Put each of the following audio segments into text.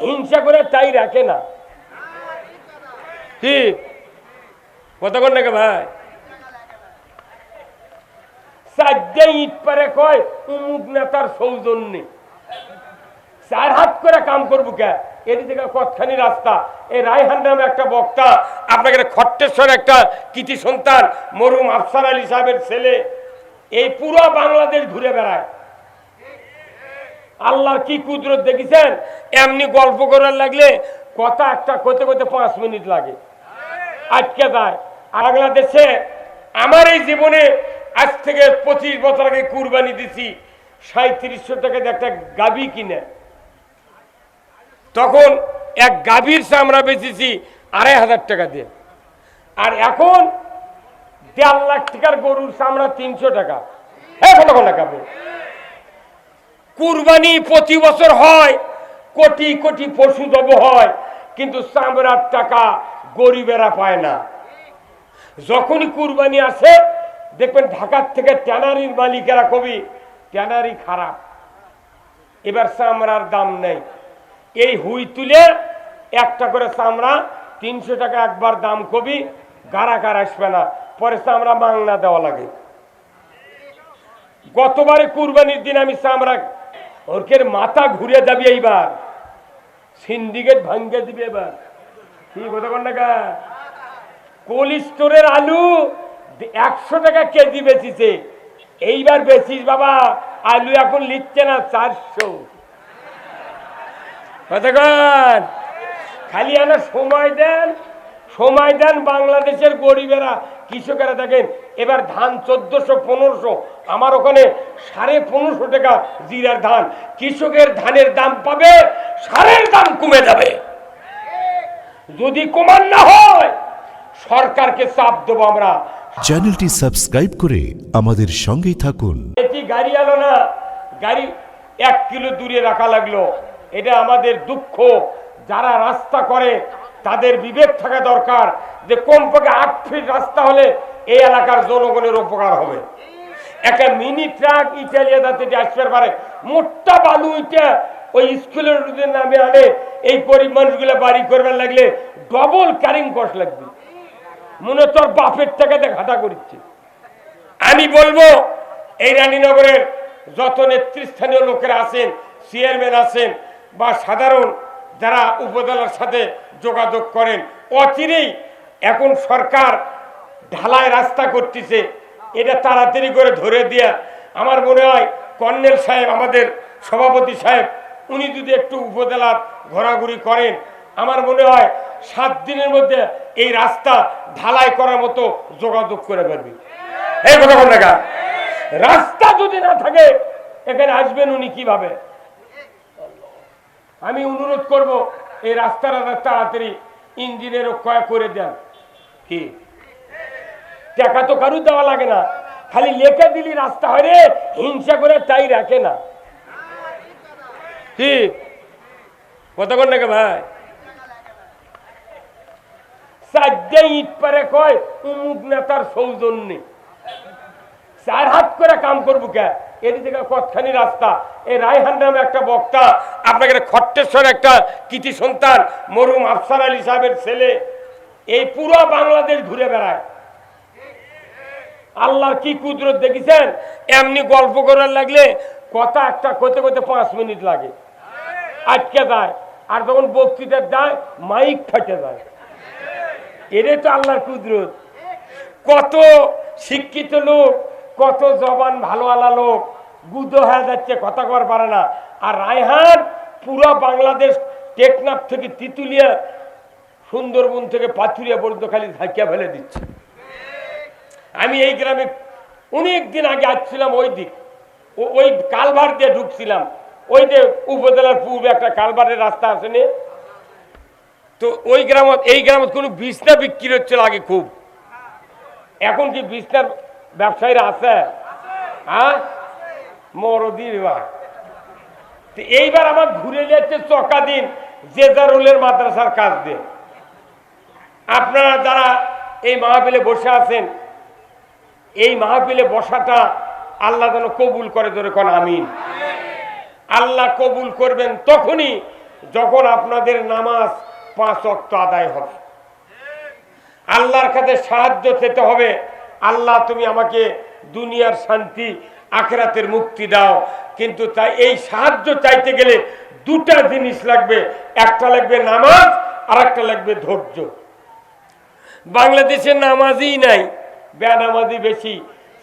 হিংসা করে তাই রাখে না। কি? কতক্ষণ নাকি ভাই? কয় নেতার সৌজন্যে। চার হাত করে কাম করব কে? কতখানি রাস্তা? এই রায়হান একটা বক্তা, আপনাকে খট্টেশ্বর একটা সন্তান মরুম আফসার আলী সাহেবের ছেলে, এই পুরো বাংলাদেশ ঘুরে বেড়ায়। আল্লাহর কি কুদরত দেখেছেন? এমনি গল্প করার লাগলে কথা একটা করতে করতে পাঁচ মিনিট লাগে। আটকে যায়। বাংলাদেশে আমার এই জীবনে আজ থেকে পঁচিশ বছর আগে কুরবানি দিছি সাঁত্রিশশো টাকা একটা গাবি কিনে। তখন এক গাভীর চামড়া বেচেছি আড়াই হাজার টাকা দিয়ে। আর এখন দেড় লাখ টাকার গরুর চামড়া তিনশো টাকা। হ্যাঁ কতক্ষণ টাকা কুরবানি প্রতি বছর হয়, কোটি কোটি পশু জব হয়, কিন্তু চামড়ার টাকা গরিবেরা পায় না। যখনই কুরবানি আসে, দেখবেন ঢাকার থেকে ট্যানারির মালিকেরা কবি, ট্যানারি খারাপ, এবার চামড়ার দাম নেই। এই হুই তুলে একটা করে চামড়া, তিনশো টাকা একবার দাম কবি গারাকার আসবে না। পরে চামড়া মাংনা দেওয়া লাগে। গতবারে কুরবানির দিন আমি চামড়া ওরকের মাথা ঘুরে যাবি এইবার। সিন্ডিকেট ভাঙ্গে দিবি এবার। কি কথা কন টাকা কোল্ড স্টোরের আলু একশো টাকা কেজি বেচিছে। এইবার বেচিস বাবা, আলু এখন লিখছে না, চারশো। কতক্ষণ খালি আনা সময় দেন সময় দেন বাংলাদেশের গরিবেরা, কৃষকেরা দেখেন এবার ধান চোদ্দশো পনেরোশো। আমার ওখানে সাড়ে পনেরোশো টাকা জিরার ধান। কৃষকের ধানের দাম পাবে সারের দাম কমে যাবে। যদি কমান না হয় সরকারকে চাপ দেবো আমরা। চ্যানেলটি সাবস্ক্রাইব করে আমাদের সঙ্গেই থাকুন। এটি গাড়ি আলো না গাড়ি এক কিলো দূরে রাখা লাগল। এটা আমাদের দুঃখ। যারা রাস্তা করে তাদের বিবেক থাকা দরকার। যে কমপক্ষে আট ফিট রাস্তা হলে এই এলাকার জনগণের উপকার হবে। একটা মিনি ট্রাক ইটালিয়া যাতে আসতে পারে, মোটা বালু ইটা ওই স্কুলের নামে আনে, এই গরিব মানুষগুলো বাড়ি করবার লাগলে ডবল ক্যারিং কস্ট লাগবে। মনে তোর বাপের টাকাতে ঘাটা করছে আমি বলব, এই রানীনগরের যত নেতৃস্থানীয় লোকেরা আছেন, চেয়ারম্যান আছেন বা সাধারণ যারা উপজেলার সাথে যোগাযোগ করেন, অচিরেই এখন সরকার ঢালাই রাস্তা করতেছে, এটা তাড়াতাড়ি করে ধরে দিয়া আমার মনে হয় কর্নেল সাহেব, আমাদের সভাপতি সাহেব, উনি যদি একটু উপজেলার ঘোরাঘুরি করেন, আমার মনে হয় সাত দিনের মধ্যে এই রাস্তা ঢালাই করার মতো যোগাযোগ করে পারবে এই কথা বল না রাস্তা যদি না থাকে, এখানে আসবেন উনি কীভাবে? আমি অনুরোধ করব, এই রাস্তাটা তাড়াতাড়ি ইঞ্জিনের ক্ষয় করে দেন। কি? টাকা তো কারু দেওয়া লাগে না। খালি লেখে দিলি রাস্তা হয় রে, হিংসা করে তাই রাখে না। কি? কতক্ষণ নাকি ভাই? ইট কয় চার হাত করে কাম করব কে? কতখানি রাস্তা? একটা বক্তা, আপনাকে খট্টেশ্বর একটা কৃতি সন্তান মরুম আফসার আলী সাহেবের ছেলে, এই পুরো বাংলাদেশ ঘুরে বেড়ায়। আল্লাহর কি কুদরত দেখেছেন? এমনি গল্প করার লাগলে কথা একটা করতে করতে পাঁচ মিনিট লাগে। আটকে যায়। আর যখন বক্তৃতা যায় মাইক ফাটে যায়। এটাই তো আল্লাহর কুদরত। কত শিক্ষিত লোক, কত জবান ভালো আলা লোক, গুদো হয়ে যাচ্ছে, কথা কর পারে না। আর রায়হান পুরো বাংলাদেশ টেকনাফ থেকে তিতুলিয়া, সুন্দরবন থেকে পাথুরিয়া পর্যন্ত খালি ঝাঁকিয়া ফেলে দিচ্ছে। আমি এই গ্রামে অনেক দিন আগে আসছিলাম ওই দিক। ওই কালভার দিয়ে ঢুকছিলাম। ওই যে উপজেলার পূর্বে একটা কালভারের রাস্তা আছে নে? তো ওই গ্রামত, এই গ্রামত কোনো বিছনা বিক্রি হচ্ছিল আগে খুব। এখন কি বিছনার ব্যবসায়ীরা আছে? হ্যাঁ? মরদি বিভাগ তো এইবার আমার ঘুরে যাচ্ছে চকা দিন যে জেজারুলের মাদ্রাসার কাজ। দিয়ে আপনারা যারা এই মাহফিলে বসে আছেন এই মাহফিলে বসাটা আল্লাহ যেন কবুল করে ধরে কোন, আমিন। আল্লাহ কবুল করবেন তখনই যখন আপনাদের নামাজ পাঁচ অক্ত আদায় হবে। আল্লাহর কাছে সাহায্য চেতে হবে, আল্লাহ তুমি আমাকে দুনিয়ার শান্তি, আখরাতের মুক্তি দাও। কিন্তু তাই এই সাহায্য চাইতে গেলে দুটা জিনিস লাগবে, একটা লাগবে নামাজ আর একটা লাগবে ধৈর্য। বাংলাদেশে নামাজই নাই। বেনামাজি বেশি।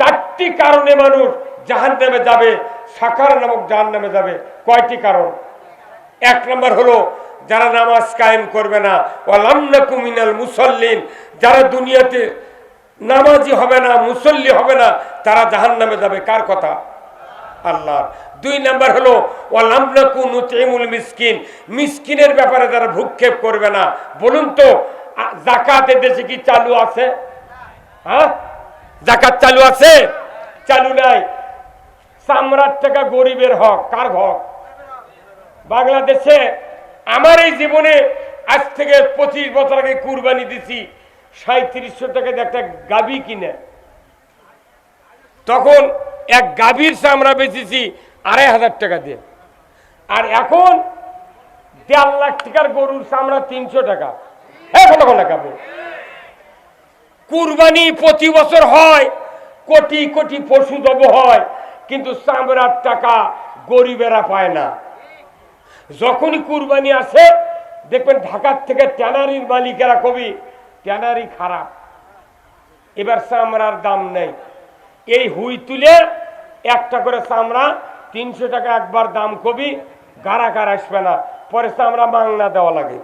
চারটি কারণে মানুষ জাহান নামে যাবে, সাকার নামক জাহান নামে যাবে। কয়টি কারণ? এক নম্বর হলো, যারা নামাজ কায়েম করবে না ওয়ালামনা কুমিনাল মুসল্লিন, যারা দুনিয়াতে নামাজি হবে না, মুসল্লি হবে না, তারা জাহান নামে যাবে। কার কথা? আল্লাহর। দুই নাম্বার হলো ওয়ালামনা কুনু তেমুল মিসকিন, মিসকিনের ব্যাপারে তারা ভূক্ষেপ করবে না, বলুন তো জাকাতের দেশে কি চালু আছে? হ্যাঁ? জাকাত চালু আছে? চালু নাই। সামরাট টাকা গরিবের হক। কার হক? বাংলাদেশে আমার এই জীবনে আজ থেকে পঁচিশ বছর আগে কুরবানি দিছি সাঁত্রিশশো টাকা একটা গাবি কিনে। তখন এক গাভীর চামড়া বেচেছি আড়াই হাজার টাকা দিয়ে। আর এখন দেড় লাখ টাকার গরুর চামড়া তিনশো টাকা। কোনো কোনো কাপে কুরবানি প্রতি বছর হয়, কোটি কোটি পশু দব হয়, কিন্তু চামড়ার টাকা গরিবেরা পায় না। যখনই কুরবানি আসে, দেখবেন ঢাকার থেকে ট্যানারির মালিকেরা কবি, ট্যানারি খারাপ, এবার চামড়ার দাম নেই। এই হুই তুলে একটা করে চামড়া, তিনশো টাকা একবার দাম কবি, গাড়া গারাকার আসবে না, পরে চামড়া মাংনা দেওয়া লাগে।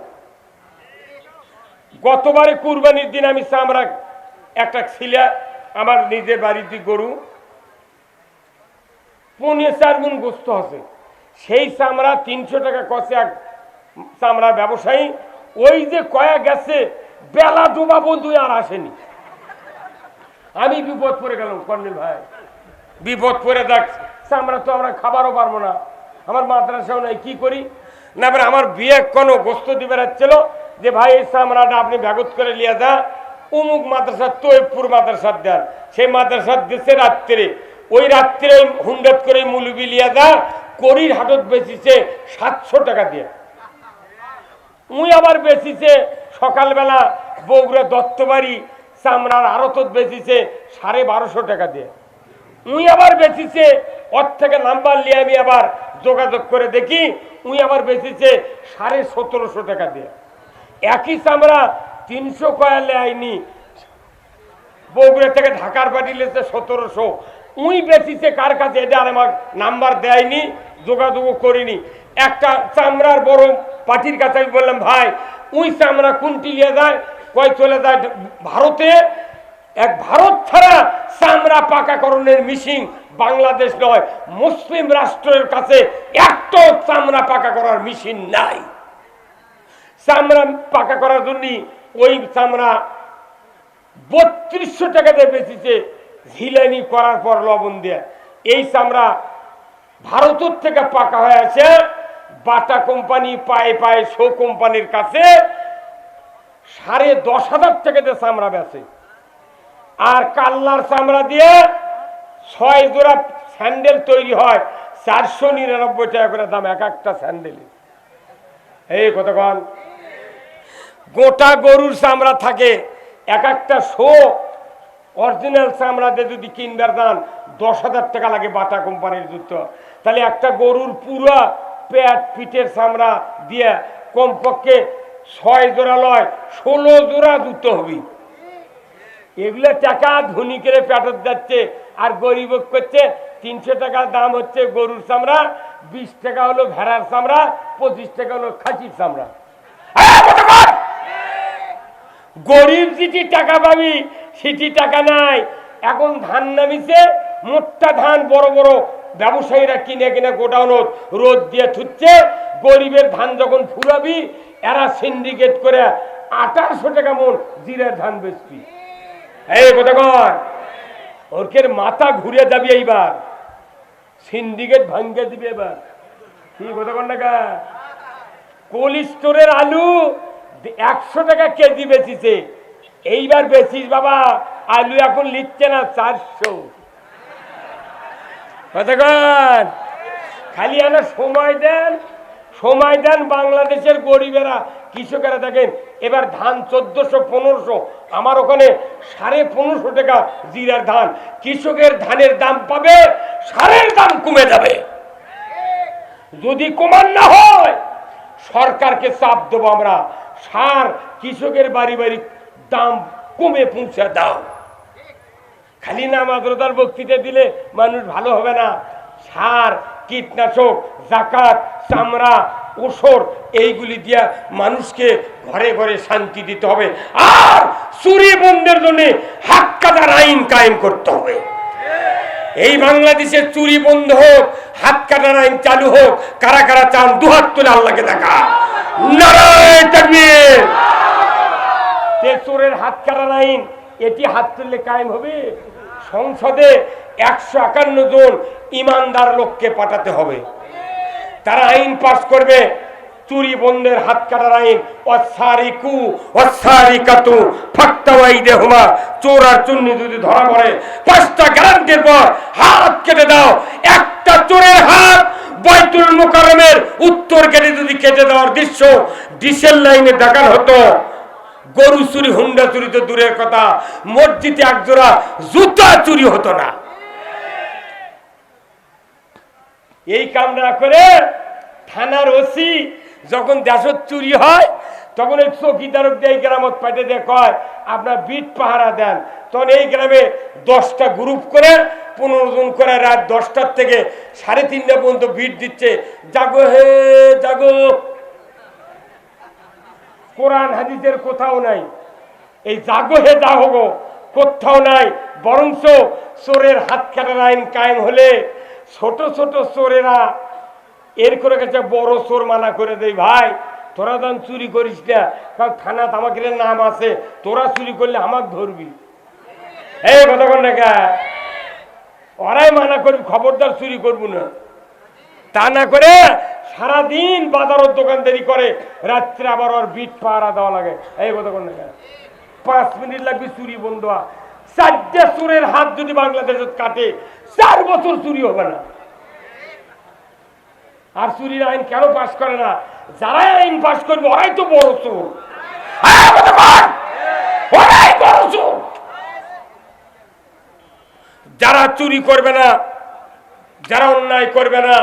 গতবারে কুরবানির দিন আমি চামড়া একটা ছিলে, আমার নিজের বাড়িতে গরু। পনেরো চার গুণ গোস্ত আছে। সেই চামড়া তিনশো টাকা কষে এক চামড়ার ব্যবসায়ী, ওই যে কয়া গেছে, বেলা ডোবা বন্ধু আর আসেনি। আমি বিপদ পড়ে গেলাম, কর্নেল ভাই। বিপদ পড়ে দেখ চামড়া তো আমরা খাবারও পারব না। আমার মাদ্রাসাও নাই, কি করি? না আমার বিয়ে কোনো গোস্ত দিবে রাখছিল যে, ভাই, এই চামড়াটা আপনি ব্যাগত করে নিয়ে যা। উমুক মাদ্রাসার তৈবপুর মাদ্রাসার দেন। সেই মাদ্রাসার দেশে রাত্রে। ওই রাত্রে হুন্ডত করে মুলবি লিয়া যা করির হাটত বেচিছে সাতশো টাকা দিয়ে। উই আবার বেচিছে সকালবেলা বগুড়া দত্তবাড়ি, চামড়ার আড়তত বেচিছে সাড়ে বারোশো টাকা দিয়ে। উই আবার বেচিছে ওর থেকে নাম্বার নিয়ে আমি আবার যোগাযোগ করে দেখি, উই আবার বেচিছে সাড়ে সতেরোশো টাকা দিয়ে। একই চামড়া তিনশো কয়া নেয়নি বগুড়া থেকে ঢাকার বাড়ি লেছে সতেরোশো। উই বেচিছে কার কাছে? এটা আর আমার নাম্বার দেয়নি, যোগাযোগ করিনি। একটা চামড়ার বড় পার্টির কাছে আমি বললাম, ভাই, উই চামড়া কোনটি নিয়ে যায়? কয়, চলে যায় ভারতে। এক ভারত ছাড়া চামড়া পাকাকরণের মিশিং বাংলাদেশ নয়। মুসলিম রাষ্ট্রের কাছে একটা চামড়া পাকা করার মেশিন নাই। চামড়া পাকা করার জন্য ওই চামড়া বত্রিশশো টাকা দিয়ে বেঁচেছে ঝিলানি করার পর লবণ দিয়ে। এই চামড়া ভারতের থেকে পাকা হয়ে আছে। বাটা কোম্পানি পায়ে পায়ে শো কোম্পানির কাছে সাড়ে দশ হাজার টাকা দিয়ে চামড়া বেচে। আর কাল্লার চামড়া দিয়ে ছয় জোড়া স্যান্ডেল তৈরি হয়, চারশো নিরানব্বই টাকা করে দাম, এক একটা স্যান্ডেলের এই কতক্ষণ গোটা গরুর চামড়া থাকে। এক একটা শো অরিজিনাল চামড়া দিয়ে যদি কিনবার দান, দশ হাজার টাকা লাগে বাটা কোম্পানির জুতো। তাহলে একটা গরুর পুরো পেট পিঠের চামড়া দিয়ে কমপক্ষে ছয় জোড়া লয়, ষোলো জোড়া জুতো হবে। এগুলো টাকা ধনিকের পেটত যাচ্ছে, আর গরিব করছে, তিনশো টাকা দাম হচ্ছে গরুর চামড়া, বিশ টাকা হলো ভেড়ার চামড়া, পঁচিশ টাকা হলো খাসির চামড়া? গরিব যেটি টাকা পাবি, সেটি টাকা নাই। এখন ধান নামিছে, মোটটা ধান বড় বড়। ব্যবসায়ীরা কিনে কিনে গোডাউনত রোদ দিয়ে থুচ্ছে। গরিবের ধান যখন ফুরাবি, এরা সিন্ডিকেট করে আঠারোশো টাকা মন জিরের ধান বেচবি। এই কোথাকর ওরকের মাথা ঘুরে যাবি এইবার। সিন্ডিকেট ভাঙ্গে দিবি এবার। কি কোথাকর টাকা কোল্ড স্টোরের আলু একশো টাকা কেজি বেচিছে। এইবার বেচিস বাবা, আলু এখন লিখছে না, চারশো। খালি আমার সময় দেন সময় দেন বাংলাদেশের গরিবেরা, কৃষকেরা দেখেন, এবার ধান চোদ্দশো, পনেরোশো, আমার ওখানে সাড়ে পনেরোশো টাকা জিরার ধান। কৃষকের ধানের দাম পাবে, সারের দাম কমে যাবে। যদি কমান না হয় সরকারকে চাপ দেবো আমরা। সার কৃষকের বাড়ি বাড়ি দাম কমে পৌঁছে দাও। খালি নামাজরতার বক্তৃতা দিলে মানুষ ভালো হবে না। সার, কীটনাশক, জাকাত, চামড়া ওষর এইগুলি দিয়া মানুষকে ঘরে ঘরে শান্তি দিতে হবে। আর চুরি বন্ধের জন্য হাত কাটার আইন কায়েম করতে হবে। এই বাংলাদেশের চুরি বন্ধ হোক, হাত কাটার আইন চালু হোক, কারা কারা চান দুহাত তুলে আল্লাহকে দেখা। চোরের হাত কাটার আইন, এটি হাত তুললে কায়েম হবে। সংসদে একশো একান্ন জন ইমানদার লোককে পাঠাতে হবে। তারা আইন পাশ করবে চুরি বন্ধের হাত কাটার আইন। অসারিকু, অসারিকাতু, ফাক্তাওয়াই দেহমা। চোর আর চুন্নি যদি ধরা পড়ে, পাঁচটা গ্যারান্টির পর হাত কেটে দাও। একটা চোরের হাত বাইতুল মুকাররমের উত্তর গেটে যদি কেটে দেওয়ার দৃশ্য ডিসেল লাইনে দেখানো হতো। গরু চুরি, হুন্ডা চুরি তো দূরের কথা। মসজিদে একজোড়া জুতা চুরি হতো না। এই কাম না করে থানার ওসি যখন দেশত চুরি হয়, তখন এই চৌকিদারক দিয়ে এই গ্রামত পাঠিয়ে দিয়ে কয়, আপনার বিট পাহারা দেন। তখন এই গ্রামে দশটা গ্রুপ করে, পনেরো জন করে রাত দশটার থেকে সাড়ে তিনটা পর্যন্ত বিট দিচ্ছে। জাগো হে, জাগো। কোরআন হাদিসের কোথাও নাই। এই জাগো হে, জাগো কোথাও নাই। বরঞ্চ চোরের হাত কাটার আইন কায়েম হলে ছোট ছোট চোরেরা এর করে কাছে বড় চোর মানা করে দেয় ভাই, তোরা দান চুরি করিস না কারণ থানাত আমাকে নাম আছে, তোরা চুরি করলে আমাকে ধরবি? এই কথা না ওরাই মানা করবি, খবরদার চুরি করব না। তা না করে সারাদিন বাজারের দোকানদারি করে, রাত্রে আবার ওর বিট পাহারা দেওয়া লাগে। এই কথা কোন পাঁচ মিনিট লাগবে চুরি বন্ধ। চারটে চোরের হাত যদি বাংলাদেশে কাটে, চার বছর চুরি হবে না। আর চুরির আইন কেন পাশ করে না? যারাই আইন পাশ করবে ওরাই তো হ্যাঁ, বড় চোর। যারা চুরি করবে না যারা অন্যায় করবে না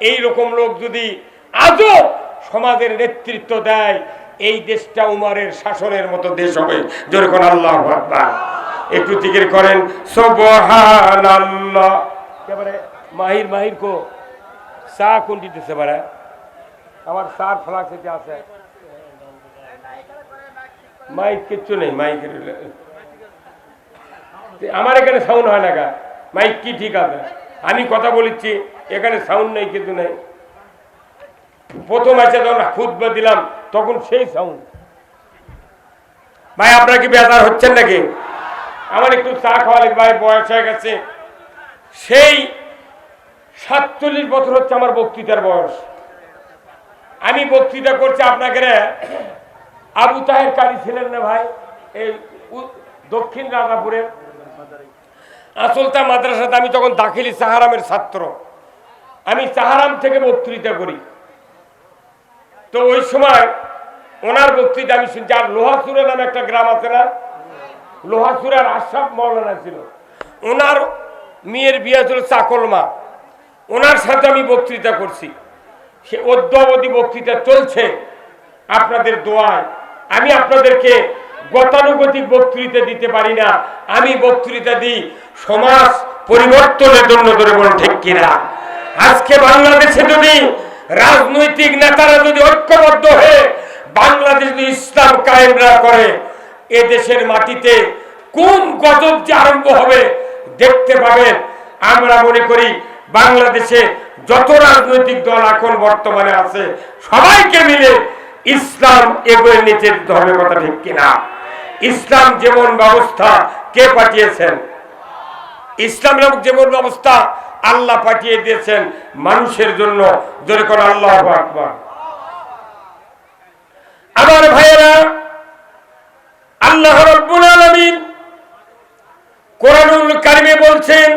এই রকম লোক যদি আজও সমাজের নেতৃত্ব দেয় এই দেশটা উমারের শাসনের মতো দেশ হবে। যেরকম আল্লাহ একটু জিকির করেন সুবহান আল্লাহ মাহির মাহির কো। চা কোন দিতেছে বারে? আমার সার ফ্লাক্স এতে আছে। মাইক কিচ্ছু নেই মাইকের আমার এখানে সাউন্ড হয় না গা। মাইক কি ঠিক আছে? আমি কথা বলেছি এখানে সাউন্ড নেই কিন্তু নেই। প্রথম আছে যখন খুদবা দিলাম, তখন সেই সাউন্ড ভাই, আপনার কি বেজার হচ্ছেন নাকি? আমার একটু চা খাওয়া ভাই, বয়স হয়ে গেছে। সেই সাতচল্লিশ বছর হচ্ছে আমার বক্তৃতার বয়স। আমি বক্তৃতা করছি আপনাকে আবু তাহের কারি ছিলেন না ভাই, এই দক্ষিণ রাজাপুরের। আসলতা মাদ্রাসাতে আমি তখন দাখিলি সাহারামের ছাত্র। আমি সাহারাম থেকে বক্তৃতা করি। তো ওই সময় ওনার বক্তৃতা আমি শুনছি। আর লোহাসুরা নামে একটা গ্রাম আছে না? লোহাসুরার আশরাফ মৌলানা ছিল। ওনার মেয়ের বিয়ে ছিল চাকলমা। ওনার সাথে আমি বক্তৃতা করছি। সে অদ্যাবধি বক্তৃতা চলছে আপনাদের দোয়ায়। আমি আপনাদেরকে গতানুগতিক বক্তৃতা দিতে পারি না। আমি বক্তৃতা দিই সমাজ পরিবর্তনের জন্য ধরে বলুন, ঠিক কিনা? আজকে বাংলাদেশে যদি রাজনৈতিক নেতারা যদি ঐক্যবদ্ধ হয়ে বাংলাদেশ যদি ইসলাম কায়েম না করে এ দেশের মাটিতে কোন গজব যে আরম্ভ হবে দেখতে পাবেন। আমরা মনে করি বাংলাদেশে যত রাজনৈতিক দল এখন বর্তমানে আছে, সবাইকে মিলে ইসলাম এগোয় নিচে দিতে হবে কথা ঠিক কিনা? ইসলাম যেমন ব্যবস্থা, কে পাঠিয়েছেন? ইসলাম যেমন ব্যবস্থা, আল্লাহ পাঠিয়ে দিয়েছেন মানুষের জন্য। জোরে করে আল্লাহ আকবার। আমার ভাইয়েরা, আল্লাহ রব্বুল আলামিন কোরআনুল কারিমে বলছেন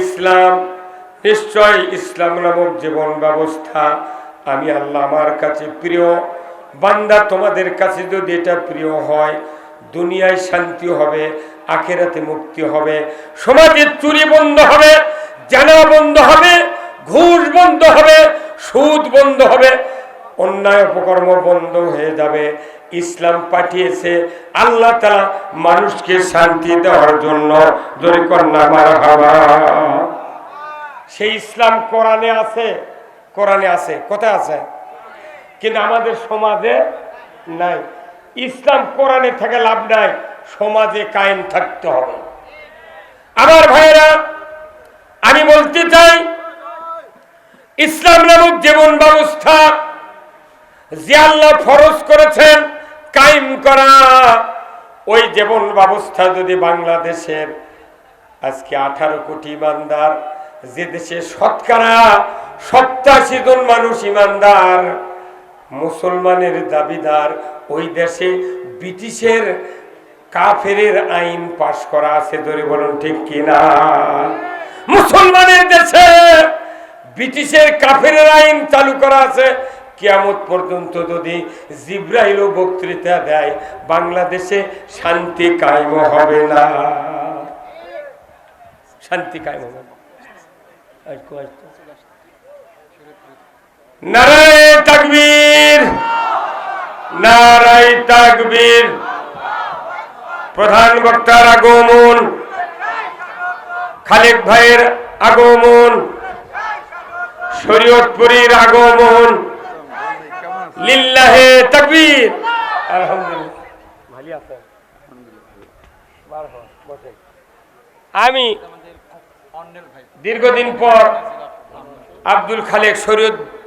ইসলাম। নিশ্চয় ইসলাম নামক জীবন ব্যবস্থা আমি আল্লাহ আমার কাছে প্রিয়। বান্দা তোমাদের কাছে যদি এটা প্রিয় হয়, দুনিয়ায় শান্তি হবে, আখেরাতে মুক্তি হবে সমাজের চুরি বন্ধ হবে, জানা বন্ধ হবে, ঘুষ বন্ধ হবে, সুদ বন্ধ হবে, অন্যায় অপকর্ম বন্ধ হয়ে যাবে। ইসলাম পাঠিয়েছে, আল্লাহ তালা মানুষকে শান্তি দেওয়ার জন্য মারা সেই ইসলাম কোরআনে আছে কোরআনে আছে, কোথায় আছে? কিন্তু আমাদের সমাজে নাই। ইসলাম কোরআনে থেকে লাভ নাই, সমাজে কায়েম থাকতে হবে। আমার ভাইয়েরা, আমি বলতে চাই, ইসলাম নামক জীবন ব্যবস্থা যে আল্লাহ ফরজ করেছেন কায়েম করা। ওই জীবন ব্যবস্থা যদি বাংলাদেশের আজকে আঠারো কোটি ইমানদার, যে দেশে শতকরা সপ্তাশি জন মানুষ ইমানদার, মুসলমানের দাবিদার, ওই দেশে ব্রিটিশের কাফেরের আইন পাশ করা আছে ধরে বলুন ঠিক কিনা মুসলমানের দেশে ব্রিটিশের কাফের আইন চালু করা আছে কিয়ামত পর্যন্ত যদি জিব্রাইল বক্তৃতা দেয়, বাংলাদেশে শান্তি কায়েম হবে না। শান্তি কায়েম হবে। নারায় তাকবীর! নারায় তাকবীর! প্রধান বক্তার আগমন। খালেক ভাইয়ের আগমন। শরীয়তপুরীর আগমন। লিল্লাহে তাকবীর। আমি দীর্ঘদিন পর আব্দুল খালেক শরীয়ত